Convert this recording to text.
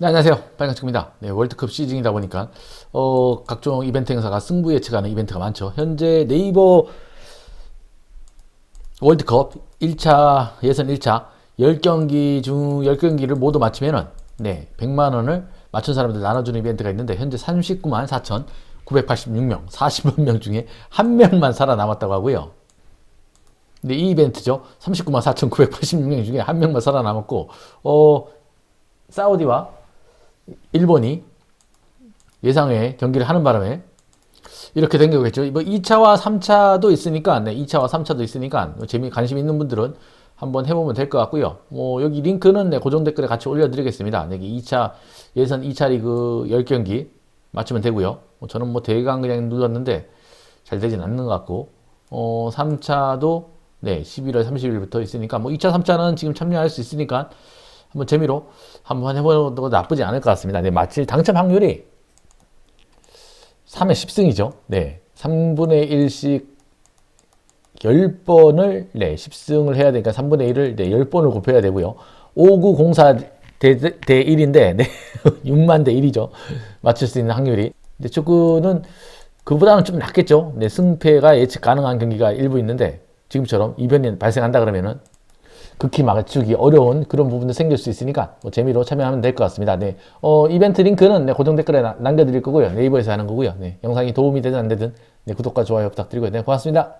네, 안녕하세요. 빨간축입니다. 네, 월드컵 시즌이다 보니까, 어, 각종 이벤트 행사가 승부 예측하는 이벤트가 많죠. 현재 네이버 월드컵 1차, 예선 1차 10경기 중 10경기를 모두 마치면은, 네, 100만 원을 맞춘 사람들 나눠주는 이벤트가 있는데, 현재 39만 4,986명, 40만 명 중에 한 명만 살아남았다고 하고요. 근데 이 이벤트죠. 39만 4,986명 중에 한 명만 살아남았고, 어, 사우디와 일본이 예상외 경기를 하는 바람에 이렇게 된 거겠죠. 뭐 2차와 3차도 있으니까, 네, 2차와 3차도 있으니까 뭐 재미 관심 있는 분들은 한번 해보면 될 것 같고요. 뭐 여기 링크는 네, 고정 댓글에 같이 올려드리겠습니다. 네, 2차 예선 2차 리그 10경기 맞추면 되고요. 뭐 저는 뭐 대강 그냥 눌렀는데 잘 되진 않는 것 같고, 어 3차도 네 11월 30일부터 있으니까 뭐 2차 3차는 지금 참여할 수 있으니까 한번 재미로 한번 해보는 것도 나쁘지 않을 것 같습니다. 네, 마치 당첨 확률이 3회 10승이죠. 네. 3분의 1씩 10번을, 네, 10승을 해야 되니까 3분의 1을, 네, 10번을 곱해야 되고요. 5904 대, 대 1인데, 네, 6만 대 1이죠. 맞출 수 있는 확률이. 근데 축구는 그보다는 좀 낮겠죠. 네, 승패가 예측 가능한 경기가 일부 있는데, 지금처럼 이변이 발생한다 그러면은 극히 맞추기 어려운 그런 부분도 생길 수 있으니까 뭐 재미로 참여하면 될 것 같습니다. 네. 어, 이벤트 링크는 네, 고정 댓글에 나- 남겨드릴 거고요. 네이버에서 하는 거고요. 네. 영상이 도움이 되든 안 되든 네, 구독과 좋아요 부탁드리고요. 네, 고맙습니다.